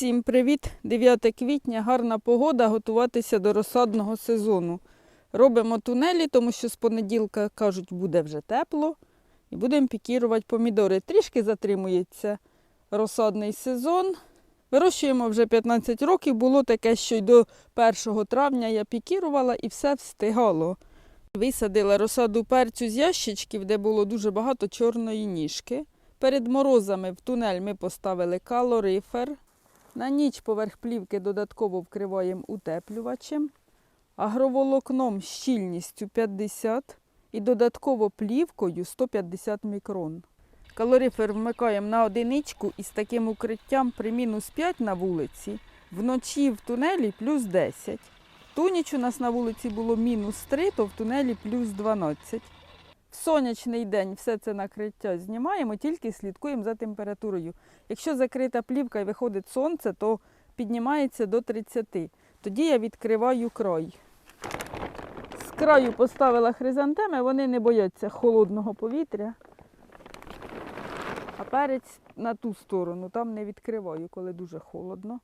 Усім привіт! 9 квітня, гарна погода, готуватися до розсадного сезону. Робимо тунелі, тому що з понеділка, кажуть, буде вже тепло. І будемо пікірувати помідори. Трішки затримується розсадний сезон. Вирощуємо вже 15 років. Було таке, що й до 1 травня я пікірувала і все встигало. Висадила розсаду перцю з ящичків, де було дуже багато чорної ніжки. Перед морозами в тунель ми поставили калорифер. На ніч поверх плівки додатково вкриваємо утеплювачем, агроволокном з щільністю 50 і додатково плівкою 150 мікрон. Калорифер вмикаємо на одиничку із таким укриттям при мінус 5 на вулиці, вночі в тунелі плюс 10. Ту ніч у нас на вулиці було мінус 3, то в тунелі плюс 12. В сонячний день все це накриття знімаємо, тільки слідкуємо за температурою. Якщо закрита плівка і виходить сонце, то піднімається до 30. Тоді я відкриваю край. З краю поставила хризантеми, вони не бояться холодного повітря. А перець на ту сторону, там не відкриваю, коли дуже холодно.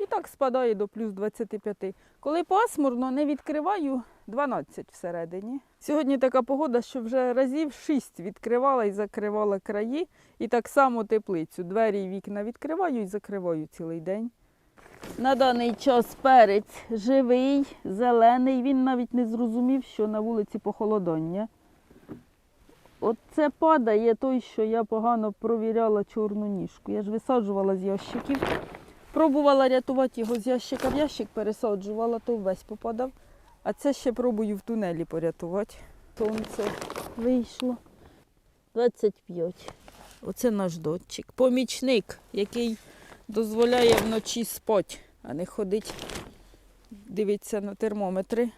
І так спадає до плюс 25. Коли пасмурно, не відкриваю 12 всередині. Сьогодні така погода, що вже разів 6 відкривала і закривала краї. І так само теплицю. Двері і вікна відкриваю і закриваю цілий день. На даний час перець живий, зелений. Він навіть не зрозумів, що на вулиці похолодання. Оце падає той, що я погано провіряла чорну ніжку. Я ж висаджувала з ящиків. Пробувала рятувати його з ящика в ящик, пересаджувала, то весь попадав. А це ще пробую в тунелі порятувати. Сонце вийшло. 25. Оце наш дочик. Помічник, який дозволяє вночі спати, а не ходить, дивиться на термометри.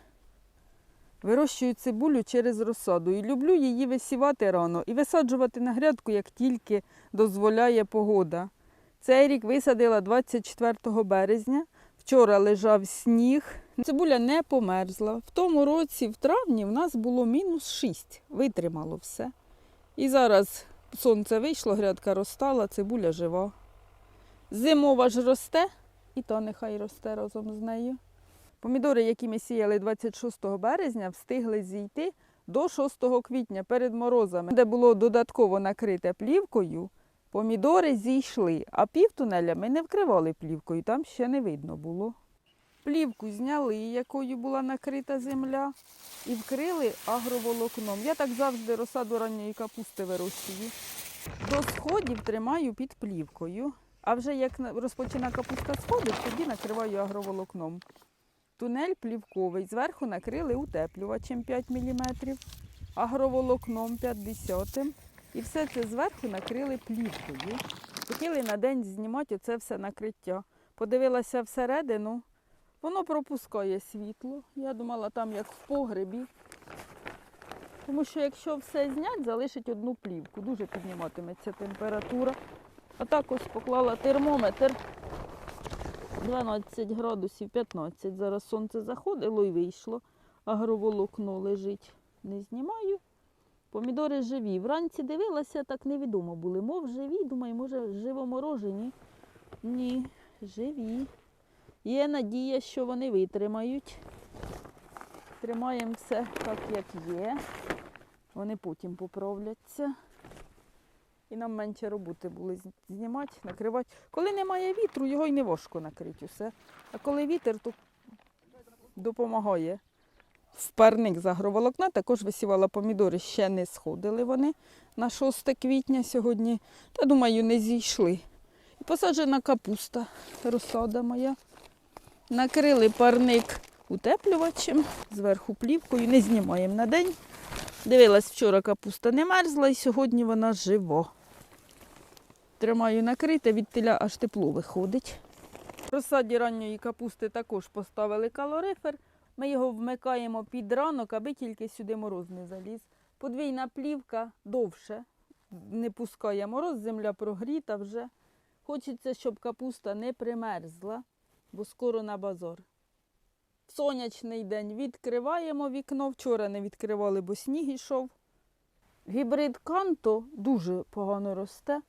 Вирощую цибулю через розсаду і люблю її висівати рано і висаджувати на грядку, як тільки дозволяє погода. Цей рік висадила 24 березня. Вчора лежав сніг. Цибуля не померзла. В тому році, в травні, в нас було мінус 6. Витримало все. І зараз сонце вийшло, грядка розстала, цибуля жива. Зимова ж росте, і то нехай росте разом з нею. Помідори, які ми сіяли 26 березня, встигли зійти до 6 квітня перед морозами, де було додатково накрите плівкою. Помідори зійшли, а півтунеля ми не вкривали плівкою, там ще не видно було. Плівку зняли, якою була накрита земля, і вкрили агроволокном. Я так завжди розсаду ранньої капусти вирощую. До сходів тримаю під плівкою, а вже як розпочина капуста сходить, тоді накриваю агроволокном. Тунель плівковий, зверху накрили утеплювачем 5 мм, агроволокном 50 і все це зверху накрили плівкою. Хотіли на день знімати оце все накриття. Подивилася всередину, воно пропускає світло. Я думала, там як в погребі. Тому що якщо все зняти, залишить одну плівку. Дуже підніматиметься температура. А так ось поклала термометр 12 градусів 15. Зараз сонце заходило і вийшло. Агроволокно лежить. Не знімаю. Помідори живі. Вранці дивилася, так невідомо були. Мов живі, думаю, може живоморожені. Ні, живі. Є надія, що вони витримають. Тримаємо все так, як є. Вони потім поправляться. І нам менше роботи були знімати, накривати. Коли немає вітру, його й не важко накрити усе. А коли вітер, то допомагає. В парник з агроволокна також висівала помідори, ще не сходили вони на 6 квітня сьогодні. Та думаю, не зійшли. І посаджена капуста, розсада моя. Накрили парник утеплювачем, зверху плівкою, не знімаємо на день. Дивилась, вчора капуста не мерзла і сьогодні вона жива. Тримаю накрите, від теля аж тепло виходить. В розсаді ранньої капусти також поставили калорифер. Ми його вмикаємо під ранок, аби тільки сюди мороз не заліз. Подвійна плівка довше не пускає мороз, земля прогріта вже. Хочеться, щоб капуста не примерзла, бо скоро на базар. В сонячний день відкриваємо вікно. Вчора не відкривали, бо сніг йшов. Гібрид канто дуже погано росте.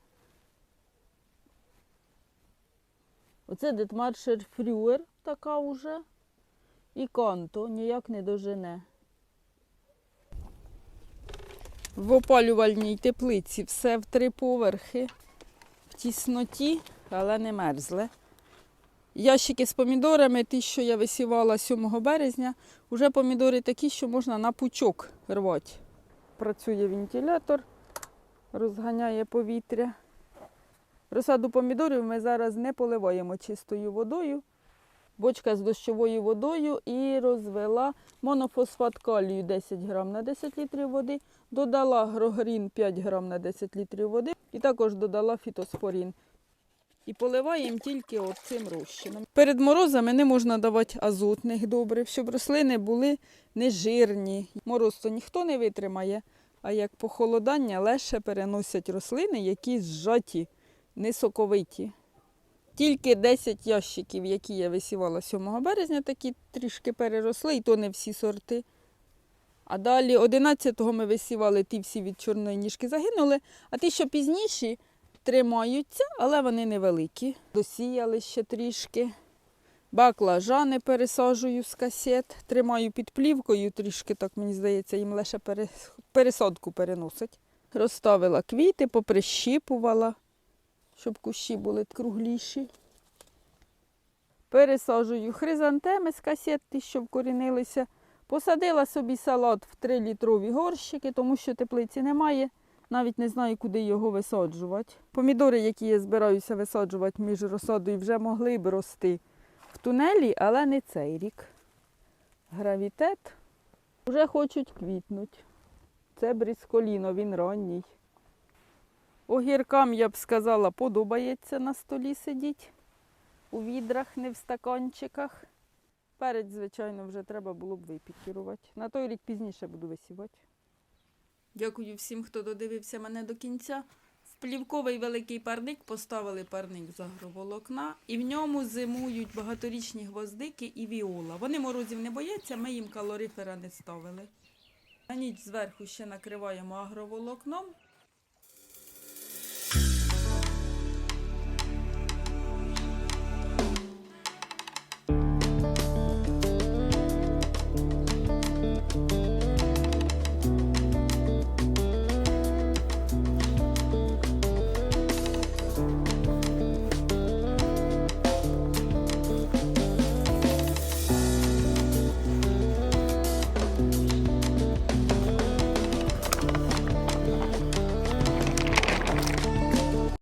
Оце Детмаршер Фрюер така уже. І канто ніяк не дожене. В опалювальній теплиці все в три поверхи, в тісноті, але не мерзле. Ящики з помідорами, ті, що я висівала 7 березня, вже помідори такі, що можна на пучок рвати. Працює вентилятор, розганяє повітря. Розсаду помідорів ми зараз не поливаємо чистою водою. Бочка з дощовою водою і розвела монофосфат калію 10 грам на 10 літрів води, додала грогрін 5 грам на 10 літрів води і також додала фітоспорін. І поливаємо тільки цим розчином. Перед морозами не можна давати азотних добрив, щоб рослини були нежирні. Мороз то ніхто не витримає, а як похолодання легше переносять рослини, які зжаті, не соковиті. Тільки 10 ящиків, які я висівала 7 березня, такі трішки переросли, і то не всі сорти. А далі 11-го ми висівали ті всі від чорної ніжки загинули, а ті, що пізніші, тримаються, але вони невеликі. Досіяли ще трішки. Баклажани пересаджую з касет, тримаю під плівкою, трішки, так мені здається, їм лише пересадку переносить. Розставила квіти, поприщіпувала, щоб кущі були кругліші. Пересаджую хризантеми з касет, ті, що вкорінилися. Посадила собі салат в 3-літрові горщики, тому що теплиці немає. Навіть не знаю, куди його висаджувати. Помідори, які я збираюся висаджувати між розсадою, вже могли б рости в тунелі, але не цей рік. Гравітет вже хочуть квітнути. Це брісколіно, він ранній. Огіркам, я б сказала, подобається на столі сидіти. У відрах, не в стаканчиках. Перець, звичайно, вже треба було б випікірувати. На той рік пізніше буду висівати. Дякую всім, хто додивився мене до кінця. В плівковий великий парник поставили парник з агроволокна, і в ньому зимують багаторічні гвоздики і віола. Вони морозів не бояться, ми їм калорифера не ставили. На ніч зверху ще накриваємо агроволокном,